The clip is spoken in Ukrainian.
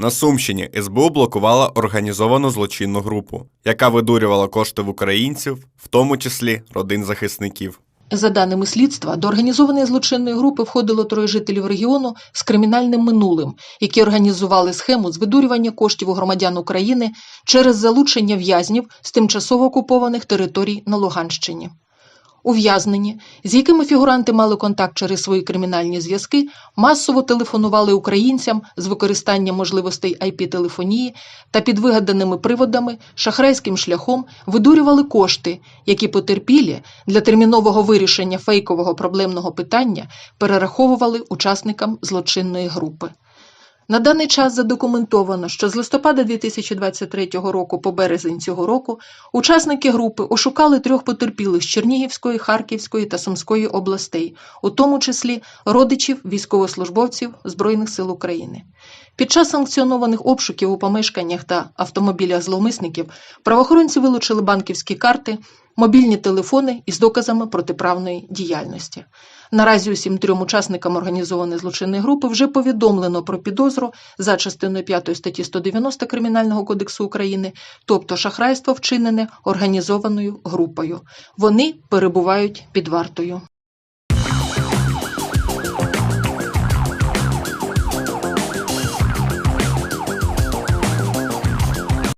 На Сумщині СБУ блокувала організовану злочинну групу, яка видурювала кошти в українців, в тому числі родин захисників. За даними слідства, до організованої злочинної групи входило троє жителів регіону з кримінальним минулим, які організували схему з видурювання коштів у громадян України через залучення в'язнів з тимчасово окупованих територій на Луганщині. Ув'язнені, з якими фігуранти мали контакт через свої кримінальні зв'язки, масово телефонували українцям з використанням можливостей IP-телефонії та під вигаданими приводами шахрайським шляхом видурювали кошти, які потерпілі для термінового вирішення фейкового проблемного питання перераховували учасникам злочинної групи. На даний час задокументовано, що з листопада 2023 року по березень цього року учасники групи ошукали трьох потерпілих з Чернігівської, Харківської та Сумської областей, у тому числі родичів військовослужбовців Збройних сил України. Під час санкціонованих обшуків у помешканнях та автомобілях зловмисників правоохоронці вилучили банківські карти, мобільні телефони із доказами протиправної діяльності. Наразі усім трьом учасникам організованої злочинної групи вже повідомлено про підозру за частиною 5 статті 190 Кримінального кодексу України, тобто шахрайство вчинене організованою групою. Вони перебувають під вартою.